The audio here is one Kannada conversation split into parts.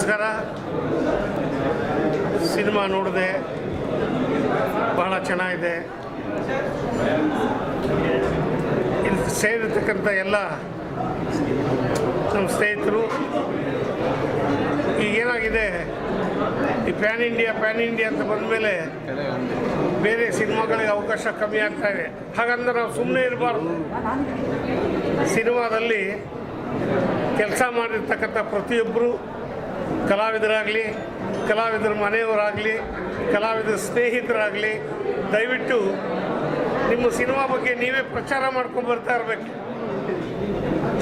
ನಮಸ್ಕಾರ. ಸಿನಿಮಾ ನೋಡಿದೆ, ಬಹಳ ಚೆನ್ನಾಗಿದೆ. ಇಲ್ಲಿ ಸೇರಿರ್ತಕ್ಕಂಥ ಎಲ್ಲ ನಮ್ಮ ಸ್ನೇಹಿತರು ಈಗೇನಾಗಿದೆ ಈ ಪ್ಯಾನ್ ಇಂಡಿಯಾ ಪ್ಯಾನ್ ಇಂಡಿಯಾ ಅಂತ ಬಂದ ಮೇಲೆ ಬೇರೆ ಸಿನಿಮಾಗಳಿಗೆ ಅವಕಾಶ ಕಮ್ಮಿ ಆಗ್ತಾ ಇದೆ. ಹಾಗಂದ್ರೆ ನಾವು ಸುಮ್ಮನೆ ಇರಬಾರ್ದು. ಸಿನಿಮಾದಲ್ಲಿ ಕೆಲಸ ಮಾಡಿರ್ತಕ್ಕಂಥ ಪ್ರತಿಯೊಬ್ಬರು ಕಲಾವಿದರಾಗಲಿ, ಕಲಾವಿದರ ಮನೆಯವರಾಗಲಿ, ಕಲಾವಿದರ ಸ್ನೇಹಿತರಾಗಲಿ, ದಯವಿಟ್ಟು ನಿಮ್ಮ ಸಿನಿಮಾ ಬಗ್ಗೆ ನೀವೇ ಪ್ರಚಾರ ಮಾಡ್ಕೊಂಡು ಬರ್ತಾ ಇರಬೇಕು.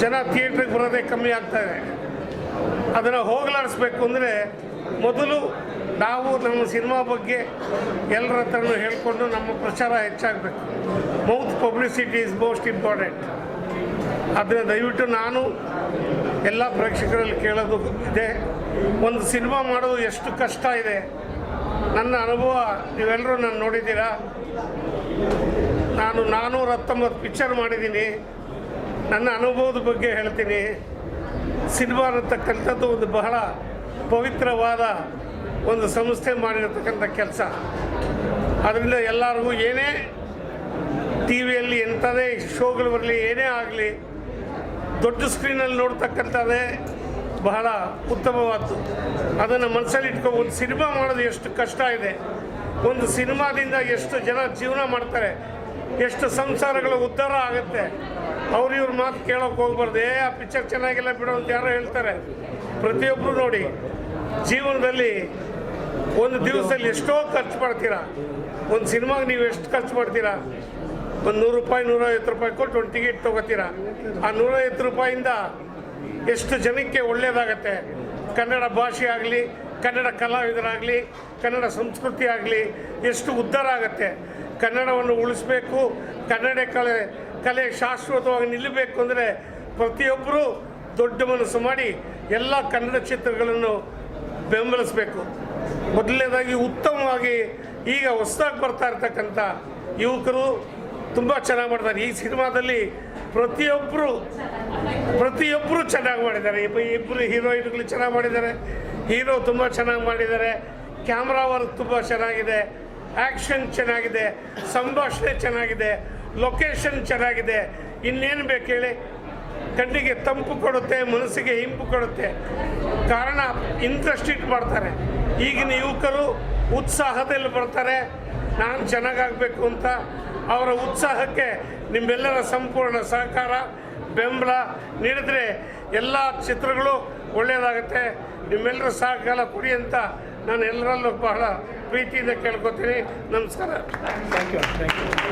ಜನ ಥಿಯೇಟ್ರಿಗೆ ಬರೋದೇ ಕಮ್ಮಿ ಆಗ್ತಾ ಇದೆ. ಅದನ್ನು ಹೋಗಲಾಡಿಸ್ಬೇಕು ಅಂದರೆ ಮೊದಲು ನಾವು ನಮ್ಮ ಸಿನಿಮಾ ಬಗ್ಗೆ ಎಲ್ಲರ ಹತ್ರನೂ ಹೇಳಿಕೊಂಡು ನಮ್ಮ ಪ್ರಚಾರ ಹೆಚ್ಚಾಗಬೇಕು. Mouth publicity is most important ಅದನ್ನು ದಯವಿಟ್ಟು ನಾನು ಎಲ್ಲ ಪ್ರೇಕ್ಷಕರಲ್ಲಿ ಕೇಳೋದು ಇದೆ. ಒಂದು ಸಿನಿಮಾ ಮಾಡೋದು ಎಷ್ಟು ಕಷ್ಟ ಇದೆ. ನನ್ನ ಅನುಭವ ನೀವೆಲ್ಲರೂ ನಾನು ನೋಡಿದ್ದೀರಾ? ನಾನು ನಾನ್ನೂರ ಹತ್ತೊಂಬತ್ತು ಪಿಕ್ಚರ್ ಮಾಡಿದ್ದೀನಿ. ನನ್ನ ಅನುಭವದ ಬಗ್ಗೆ ಹೇಳ್ತೀನಿ. ಸಿನಿಮಾ ಅನ್ನತಕ್ಕಂಥದ್ದು ಒಂದು ಬಹಳ ಪವಿತ್ರವಾದ ಒಂದು ಸಂಸ್ಥೆ ಮಾಡಿರತಕ್ಕಂಥ ಕೆಲಸ. ಅದರಿಂದ ಎಲ್ಲರಿಗೂ ಏನೇ ಟಿ ವಿಯಲ್ಲಿ ಎಂಥದೇ ಶೋಗಳು ಬರಲಿ, ಏನೇ ಆಗಲಿ, ದೊಡ್ಡ ಸ್ಕ್ರೀನಲ್ಲಿ ನೋಡ್ತಕ್ಕಂಥದ್ದೇ ಬಹಳ ಉತ್ತಮವಾದ್ದು. ಅದನ್ನು ಮನಸ್ಸಲ್ಲಿ ಇಟ್ಕೊ, ಒಂದು ಸಿನಿಮಾ ಮಾಡೋದು ಎಷ್ಟು ಕಷ್ಟ ಇದೆ. ಒಂದು ಸಿನಿಮಾದಿಂದ ಎಷ್ಟು ಜನ ಜೀವನ ಮಾಡ್ತಾರೆ. ಎಷ್ಟು ಸಂಸಾರಗಳು ಉದ್ಧಾರ ಆಗುತ್ತೆ. ಅವ್ರು ಇವ್ರ ಮಾತು ಕೇಳೋಕೆ ಹೋಗ್ಬಾರ್ದು. ಏ, ಆ ಪಿಕ್ಚರ್ ಚೆನ್ನಾಗಿಲ್ಲ ಬಿಡು ಅಂತ ಯಾರೋ ಹೇಳ್ತಾರೆ. ಪ್ರತಿಯೊಬ್ಬರು ನೋಡಿ, ಜೀವನದಲ್ಲಿ ಒಂದು ದಿವಸದಲ್ಲಿ ಎಷ್ಟೋ ಖರ್ಚು ಮಾಡ್ತೀರಾ. ಒಂದು ಸಿನಿಮಾಗೆ ನೀವು ಎಷ್ಟು ಖರ್ಚು ಮಾಡ್ತೀರಾ. ಒಂದು ನೂರು ರೂಪಾಯಿ, ನೂರೈವತ್ತು ರೂಪಾಯಿ ಕೊಟ್ಟು ಒಂದು ಟಿಕೆಟ್ ತೊಗೋತೀರಾ. ಆ ನೂರೈವತ್ತು ರೂಪಾಯಿಂದ ಎಷ್ಟು ಜನಕ್ಕೆ ಒಳ್ಳೆಯದಾಗತ್ತೆ ಕನ್ನಡ ಭಾಷೆ ಆಗಲಿ, ಕನ್ನಡ ಕಲಾವಿದರಾಗಲಿ, ಕನ್ನಡ ಸಂಸ್ಕೃತಿ ಆಗಲಿ ಎಷ್ಟು ಉದ್ಧಾರ ಆಗುತ್ತೆ? ಕನ್ನಡವನ್ನು ಉಳಿಸ್ಬೇಕು, ಕನ್ನಡ ಕಲೆ ಕಲೆ ಶಾಶ್ವತವಾಗಿ ನಿಲ್ಲಬೇಕು ಅಂದರೆ ಪ್ರತಿಯೊಬ್ಬರು ದೊಡ್ಡ ಮನಸ್ಸು ಮಾಡಿ ಎಲ್ಲ ಕನ್ನಡ ಚಿತ್ರಗಳನ್ನು ಬೆಂಬಲಿಸಬೇಕು. ಮೊದಲನೇದಾಗಿ ಉತ್ತಮವಾಗಿ ಈಗ ಹೊಸದಾಗಿ ಬರ್ತಾ ಇರ್ತಕ್ಕಂಥ ಯುವಕರು ತುಂಬ ಚೆನ್ನಾಗಿ ಮಾಡಿದ್ದಾರೆ ಈ ಸಿನಿಮಾದಲ್ಲಿ ಪ್ರತಿಯೊಬ್ಬರು ಪ್ರತಿಯೊಬ್ಬರು ಚೆನ್ನಾಗಿ ಮಾಡಿದ್ದಾರೆ. ಇಬ್ಬ ಇಬ್ಬರು ಹೀರೋಯಿನ್ಗಳು ಚೆನ್ನಾಗಿ ಮಾಡಿದ್ದಾರೆ. ಹೀರೋ ತುಂಬ ಚೆನ್ನಾಗಿ ಮಾಡಿದ್ದಾರೆ. ಕ್ಯಾಮ್ರಾ ವರ್ಕ್ ತುಂಬ ಚೆನ್ನಾಗಿದೆ. ಆ್ಯಕ್ಷನ್ ಚೆನ್ನಾಗಿದೆ. ಸಂಭಾಷಣೆ ಚೆನ್ನಾಗಿದೆ. ಲೊಕೇಶನ್ ಚೆನ್ನಾಗಿದೆ. ಇನ್ನೇನು ಬೇಕು ಹೇಳಿ? ಕಣ್ಣಿಗೆ ತಂಪು ಕೊಡುತ್ತೆ, ಮನಸ್ಸಿಗೆ ಇಂಪು ಕೊಡುತ್ತೆ. ಕಾರಣ ಇಂಟ್ರೆಸ್ಟ್ ಇಟ್ಟು ಮಾಡ್ತಾರೆ. ಈಗಿನ ಯುವಕರು ಉತ್ಸಾಹದಲ್ಲಿ ಬರ್ತಾರೆ. ನಾನು ಚೆನ್ನಾಗಾಗಬೇಕು ಅಂತ ಅವರ ಉತ್ಸಾಹಕ್ಕೆ ನಿಮ್ಮೆಲ್ಲರ ಸಂಪೂರ್ಣ ಸಹಕಾರ, ಬೆಂಬಲ ನೀಡಿದ್ರೆ ಎಲ್ಲ ಚಿತ್ರಗಳು ಒಳ್ಳೆಯದಾಗುತ್ತೆ. ನಿಮ್ಮೆಲ್ಲರ ಸಹಕಾರ ಕೊಡಿ ಅಂತ ನಾನು ಎಲ್ಲರಲ್ಲೂ ಬಹಳ ಪ್ರೀತಿಯಿಂದ ಕೇಳ್ಕೊತೀನಿ. ನಮಸ್ಕಾರ. Thank you thank you